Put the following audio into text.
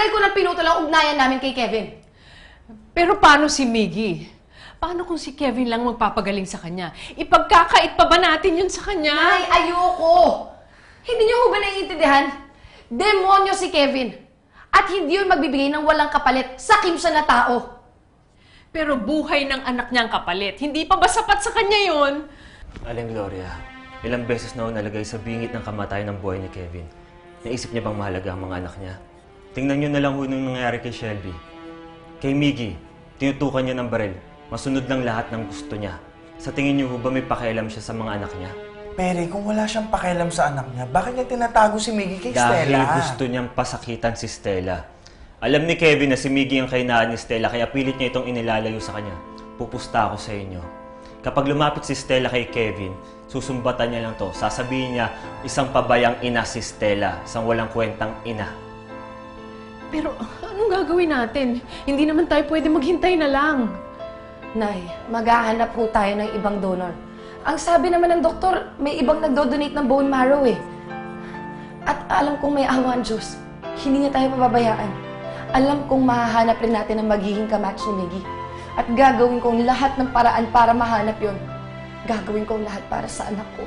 tagal ko nang pinutol ang ugnayan namin kay Kevin. Pero paano si Miggy? Paano kung si Kevin lang magpapagaling sa kanya? Ipagkakait pa ba natin yun sa kanya? Nay, ayoko! Hindi niyo ho ba naiintindihan? Demonyo si Kevin. At hindi yun magbibigay ng walang kapalit sa kimsa na tao. Pero buhay ng anak niya ang kapalit. Hindi pa ba sapat sa kanya yon? Aling Gloria, ilang beses na ako nalagay sa bingit ng kamatayan ng buhay ni Kevin. Naisip niya bang mahalaga ang mga anak niya? Tingnan niyo na lang ho nung nangyari kay Shelby. Kay Miggy, tinutukan niya ng baril. Masunod lang lahat ng gusto niya. Sa tingin niyo ba may pakialam siya sa mga anak niya? Pere, kung wala siyang pakialam sa anak niya, bakit niya tinatago si Miggy kay Dahil Stella? gusto niyang pasakitan si Stella. Alam ni Kevin na si Miggy ang kainaan ni Stella kaya pilit niya itong inilalayo sa kanya. Pupusta ako sa inyo. Kapag lumapit si Stella kay Kevin, susumbatan niya lang to. Sasabihin niya, isang pabayang ina si Stella, isang walang kwentang ina. Pero anong gagawin natin? Hindi naman tayo pwede maghintay na lang. Nay, maghahanap ho tayo ng ibang donor. Ang sabi naman ng doktor, may ibang nagdo-donate ng bone marrow eh. At alam kong may awa ang Diyos. Hindi niya tayo mababayaan. Alam kong mahahanap rin natin ang magiging kamatch ni Miggy. At gagawin kong lahat ng paraan para mahanap yon. Gagawin kong lahat para sa anak ko.